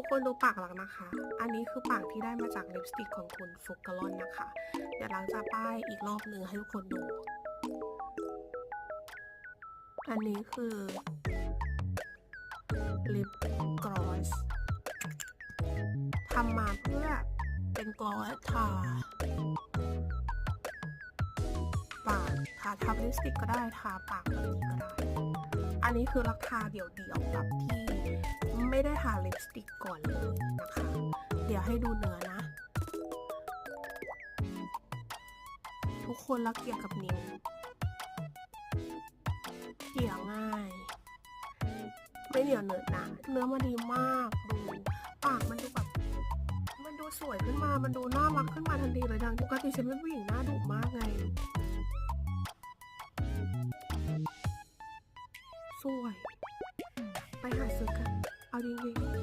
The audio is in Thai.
ทุกคนดูปากหลังนะคะ อันนี้คือปากที่ได้มาจากลิปสติกของคุณฟุกกะลอนนะคะ เดี๋ยวหลังจะป้ายอีกรอบหนึ่งให้ทุกคนดู อันนี้คือลิปกรอสทำมาเพื่อเป็นกลอสทาปากทาทับลิปสติกก็ได้ทาปากแบบนี้ก็ได้ อันนี้คือรักทาเดี่ยวๆแบบที่ ไม่ได้ทาลิปสติกก่อนเลยนะคะ เดี๋ยวให้ดูเนื้อนะ ทุกคนรักเกียร์กับนิ้วเกี่ยง่าย ไม่เหนียวเหนอะนะเนื้อมันดีมากดูปากมันดูแบบมันดูสวยขึ้นมา มันดูน่ารักขึ้นมาทันทีเลยดังปกติฉันเป็นผู้หญิงหน้าดุมากไง สวย ไปหา Aging-giging.